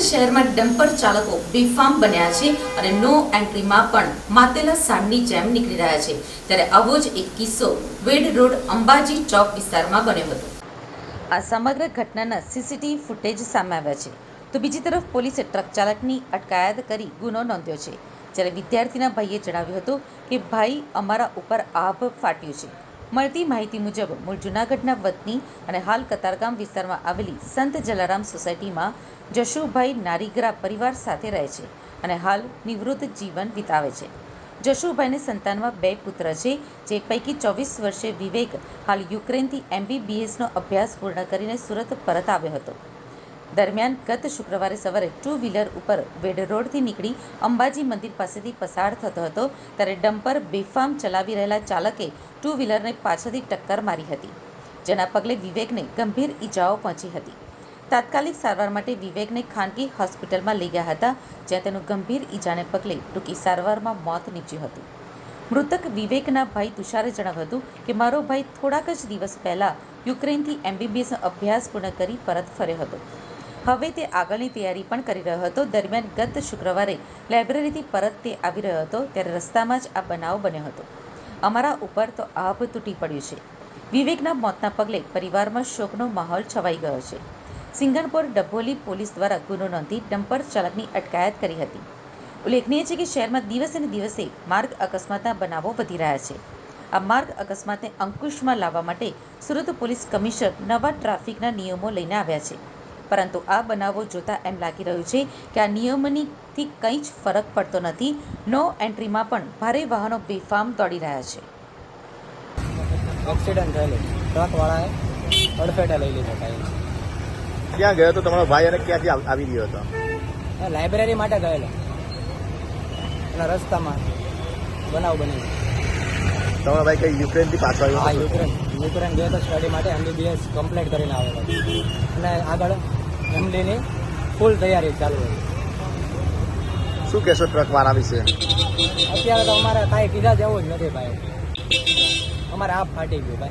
શહેરમાં ડમ્પર ચાલકો બેફામ બન્યા છે અને નો એન્ટ્રીમાં પણ માતેલા સાંડની જેમ નીકળી રહ્યા છે. ત્યારે આવો જ એક કિસ્સો વેડ રોડ અંબાજી ચોક વિસ્તારમાં બન્યો હતો. આ સમગ્ર ઘટનાના સીસીટીવી ફૂટેજ સામે આવ્યા છે. તો બીજી તરફ પોલીસે ટ્રક ચાલકની અટકાયત કરી ગુનો નોંધ્યો છે. જ્યારે વિદ્યાર્થીના ભાઈએ જણાવ્યું હતું કે, ભાઈ, અમારા ઉપર આભ ફાટ્યું છે. મળતી માહિતી મુજબ, મૂળ જૂનાગઢના વતની અને હાલ કતારગામ વિસ્તારમાં આવેલી સંત જલારામ સોસાયટીમાં જશુભાઈ નારીગરા પરિવાર સાથે રહે છે અને હાલ નિવૃત્ત જીવન વિતાવે છે. જશુભાઈને સંતાનમાં બે પુત્ર છે, જે પૈકી ચોવીસ વર્ષે વિવેક હાલ યુક્રેનથી એમબીબીએસનો અભ્યાસ પૂર્ણ કરીને સુરત પરત આવ્યો હતો. દરમિયાન ગત શુક્રવારે સવારે ટુ વ્હીલર ઉપર વેડ રોડથી નીકળી અંબાજી મંદિર પાસેથી પસાર થતો હતો, ત્યારે ડમ્પર બેફામ ચલાવી રહેલા ચાલકે ટુ વ્હીલરને પાછળથી ટક્કર મારી હતી, જેના પગલે વિવેકને ગંભીર ઈજાઓ પહોંચી હતી. તાત્કાલિક સારવાર માટે વિવેકને ખાનગી હોસ્પિટલમાં લઈ ગયા હતા, જ્યાં તેનું ગંભીર ઈજાને પગલે ટૂંકી સારવારમાં મોત નીપજ્યું હતું. મૃતક વિવેકના ભાઈ તુષારે જણાવ્યું હતું કે, મારો ભાઈ થોડાક જ દિવસ પહેલાં યુક્રેનથી એમબીબીએસનો અભ્યાસ પૂર્ણ કરી પરત ફર્યો હતો. હવે તે આગળની તૈયારી પણ કરી રહ્યો હતો. દરમિયાન ગત શુક્રવારે લાઇબ્રેરીથી પરત તે આવી રહ્યો હતો, ત્યારે રસ્તામાં જ આ બનાવ બન્યો હતો. અમારા ઉપર તો આભ તૂટી પડ્યું છે. વિવેકના મોતના પગલે પરિવારમાં શોકનો માહોલ છવાઈ ગયો છે. સિંગણપોર ડભોલી પોલીસ દ્વારા ગુનો નોંધી ડમ્પર ચાલકની અટકાયત કરી હતી. ઉલ્લેખનીય છે કે શહેરમાં દિવસે ને દિવસે માર્ગ અકસ્માતના બનાવો વધી રહ્યા છે. આ માર્ગ અકસ્માતને અંકુશમાં લાવવા માટે સુરત પોલીસ કમિશનર નવા ટ્રાફિકના નિયમો લઈને આવ્યા છે. પરંતુ આ બનાવો જોતા એમ લાગી રહ્યું છે કે આ નિયમનીથી કંઈ જ ફરક પડતો નથી. નો એન્ટ્રીમાં પણ ભારે વાહનો બેફામ દોડી રહ્યા છે. એક્સિડન્ટ થયેલું. ટ્રકવાળાએ અડફેટે લઈ લીધો ટાઈમ ક્યાં ગયો તો તમારો ભાઈ અને ક્યાંથી આવ- આવી રહ્યો હતો? લાઇબ્રેરી માટે ગયેલો. અને રસ્તામાં બનાવ બની તમારો ભાઈ કઈ યુક્રેનથી પાછો આવ્યો હા યુક્રેન. યુક્રેન ગયો તો સ્ટડી માટે એમબીબીએસ કમ્પ્લીટ કરીને આવેલો. અને આગળ એમડીની ફૂલ તૈયારી ચાલુ હોય. શું કહેશો ટ્રક વાળા વિશે? અત્યારે તો અમારે કાંઈ કીધા જવું જ નથી ભાઈ. અમારે આપ ફાટી ગયું ભાઈ.